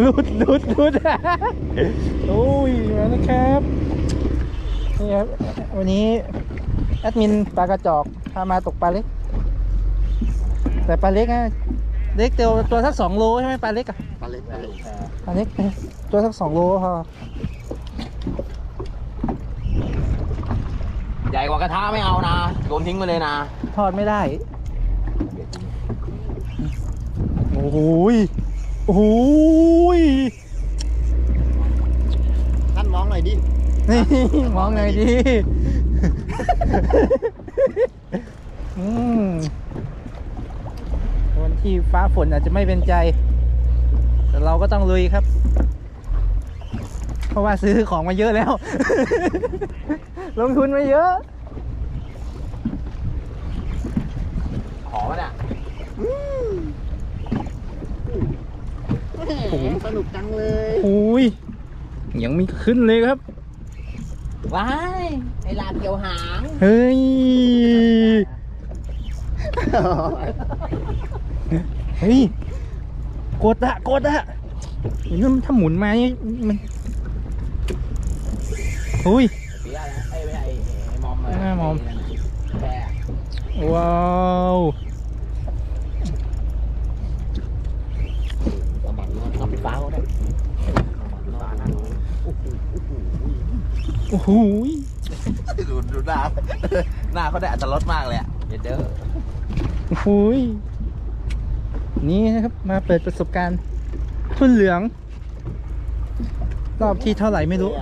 หลุดหลุดหลุดโอ้ยมาแล้วครับนี่ครับ วันนี้แอดมินปลากระจอกพามาตกปลาเล็ก แต่ปลาเล็กนะเล็กตัวตัวสักสองโลใช่ไหมปลาเล็กอะปลาเล็กปลาเล็กปลาเล็กตัวสักสองโลพอใหญ่กว่ากระทะไม่เอานะโยนทิ้งไปเลยนะ ทอดไม่ได้ โอ้โหย โอ้โหยท่านมองหน่อยดินี่มองหน่อยดิอืมวันที่ฟ้าฝนอาจจะไม่เป็นใจ แต่เราก็ต้องลุยครับ เพราะว่าซื้อของมาเยอะแล้ว ลงทุนมาเยอะ หอมอะ โส นุกจังเลยโอ้ยยังไม่ขึ้นเลยครับ ว้ายไอลาเกี่ยวหางเฮ้ย เฮ้ยกดอะกดอะเห็นมันถ้าหมุนมานี่มันอุ้ยเปียแล้วไอ้ไม่ไอ้ไอ้มอมไอ้มอมแบกว้าว สะบัดนอนทำปิดฟ้าเขาได้ฟ้านะ โอ้โหยดูดูหน้าหน้าเขาได้อัตรสมากเลยอะเดี๋ยวเด้อโอ้โหยนี่นะครับ มาเปิดประสบการณ์ทุ่นเหลือง รอบที่เท่าไหร่ไม่รู้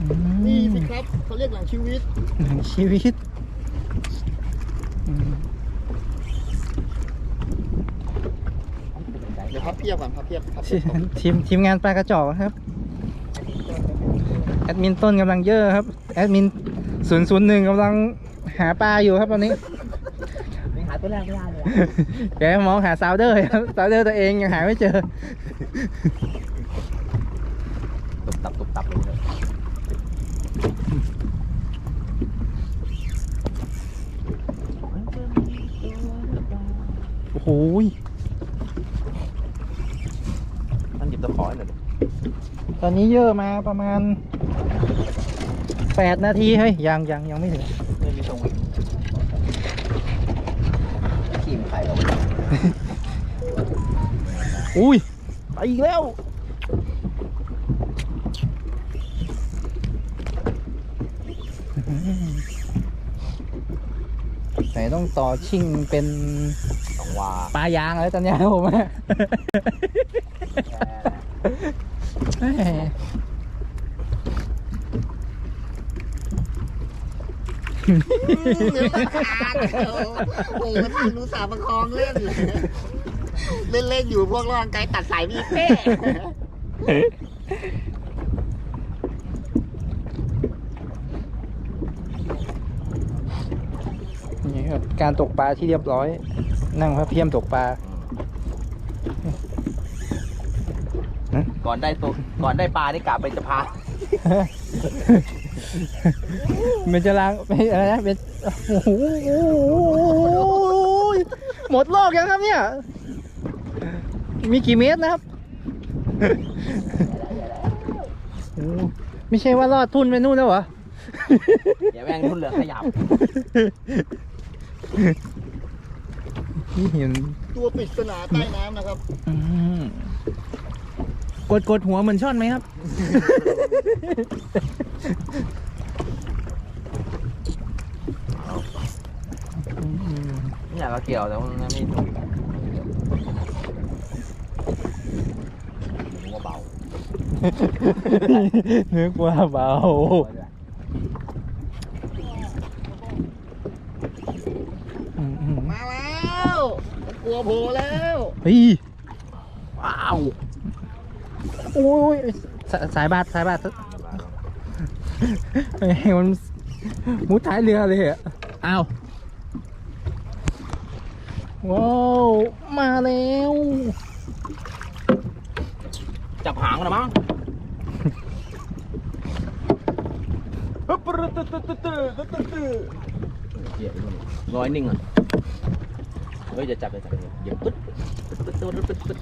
อืมนี่สิครับเขาเรียกหลังชีวิตหนังชีวิตอืมเดี๋ยวพับเพียบก่อนพับเพียบพับเพีทียบมทีมทีมงานปลากระจอกครับ แอดมินต้นกำลังเยอะครับ แอดมินศูนย์ศูนย์หนึ่งกำลังหาปลาอยู่ครับตอนนี้ยังหาตัวแรกไม่ได้เลยแกมองหาซาวเดอร์ครับซาวเดอร์ตัวเองยังหาไม่เจอ ตุบตับตุบตับเลยโอ้โหยท่านหยิบตะขอให้หน่อยดิตอนนี้เยอะมาประมาณ แปดนาทีเฮ้ยยังยังยังไม่ถึงไม่มีตรงวิ่งขีมไข่เอาอุ้ยไปอีกแล้วไหนต้องต่อชิ่งเป็นสองวาปลายางแล้วตอนเนี้ยผม มเนื้อขาดโอ้โหมันรู้สาประคองเล่นเลยเล่นเล่นๆอยู่พวกร่างกายตัดสายมีเป้นี่ครับการตกปลาที่เรียบร้อย นั่งพระเพียมตกปลาก่อนได้ตัวก่อนได้ปลาได้กลับไปจะพา มันจะล้างไม่อะไรนะเป็นโอ้โหหมดโลกยังครับเนี่ย มีกี่เมตรนะครับโอ้ไม่ใช่ว่ารอดทุนไปนู่นแล้วเหรออย่าแม่งทุ่นเหลืองขยับนี่เห็นตัวปริศนาใต้น้ำนะครับอืมกดกดหัวเหมือนช่อนไหมครับ ไม่อยา กเราเกี่ยวแต่ว่ามันไม่ถูกนึกว่าเบานึกว่าเบาอืมอืมมาแล้วกลัวโผล่แล้วเฮ้ยว้าวโอ้ยสสายบาดสายบาดเฮ้ยมันมุดท้ายเรือเลยอะอ้าว ว้าวมาแล้ว จับหางมันนะมั้งฮึบปรึ๊ดตึ๊ดตึ๊ดตึ๊ดตึ๊ดตึ๊ดตึ๊ดตึ๊ดเหี้ยร้อยนิ่งอะเฮ้ยจะจับจะจับเหยียบปึ๊ดปึ๊ดปึ๊ดปึ๊ดปึ๊ดปึ๊ด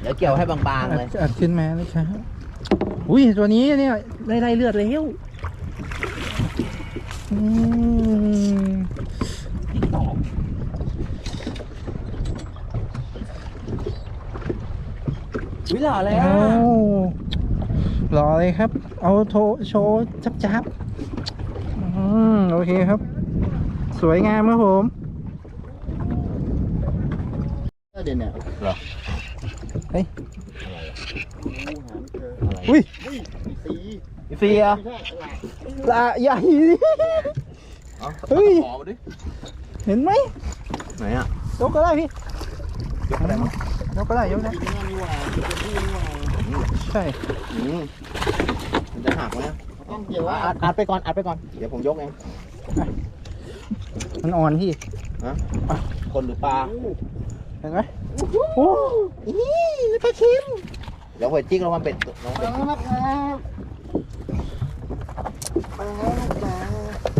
เดี๋ยวเกี่ยวให้บางๆเลยอัดขึ้นมานะครับอุ้ยตัวนี้เนี่ยได้ไล่เลือดแล้วอืม วิ หล่อเลยเอาอะหล่อเลยครับ เอาโทโชว์จับจับอืมโอเคครับ สวยงามครับผมเดี๋ยวเนี่ยเฮ้ยอุ้ยฟรีอะละใหญ่เฮ้ยขอมาดิเห็นไหมไหนอะยกก็ได้พี่ยกอะไรมั้ง ยกก็ได้ยกได้ใช่อืมมันจะหักไหมอะต้องเกี่ยวว่าอัดอัดไปก่อนอัดไปก่อน เดี๋ยวผมยกเองมันอ่อนพี่คนหรือปลาเห็นไหมโอ้นี่ปลาเค็มเดี๋ยวหอยจิ๊กลงมาเป็ดลงเป็ดนะครับ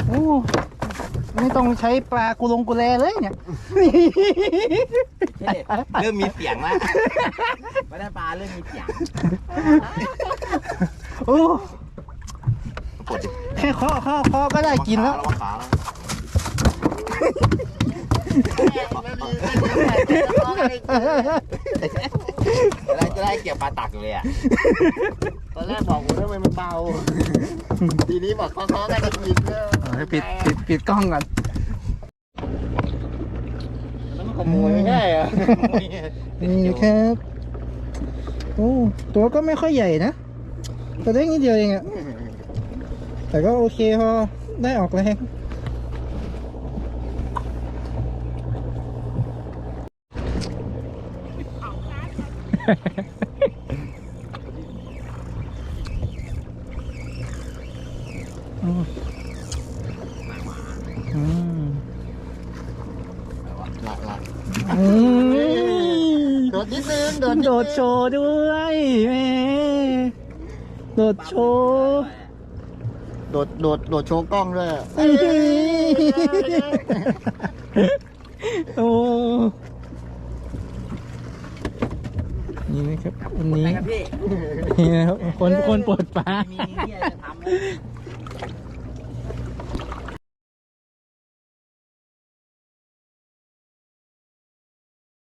โอ้ ไม่ต้องใช้ปลากุลงกุแลเลยเนี่ย เริ่มมีเสียงแล้วไม่ได้ปลาเริ่มมีเสียงโอ้กดดิแค่เคาะเคาะเคาะก็ได้กินแล้วระวังขาระวังขาจะได้จะได้เกี่ยวปลาตักอยู่เลยอะ ตอนแรกบอกผมทำไมมันเบา ทีนี้บอกเคาะๆกันจะกินเนอะเอาให้ปิดปิดปิดกล้องก่อนแล้วมันขโมยไม่ใช่เหรอนี่ครับโอ้ตัวก็ไม่ค่อยใหญ่นะตัวเล็กนิดเดียวเองอะแต่ก็โอเคพอได้ออกแรง อืมอืม หลักหลัก อืม โดดนิดนึงโดดนิโดนึดงโชว์ด้วยแม่โดดโชว์โดดโดดโดดโชว์กล้องด้วยโอ้นี่นะครับวันนี้ครับพี่นี่นะครับคนคนปวดปลา มีที่อะไรจะทำแล้ว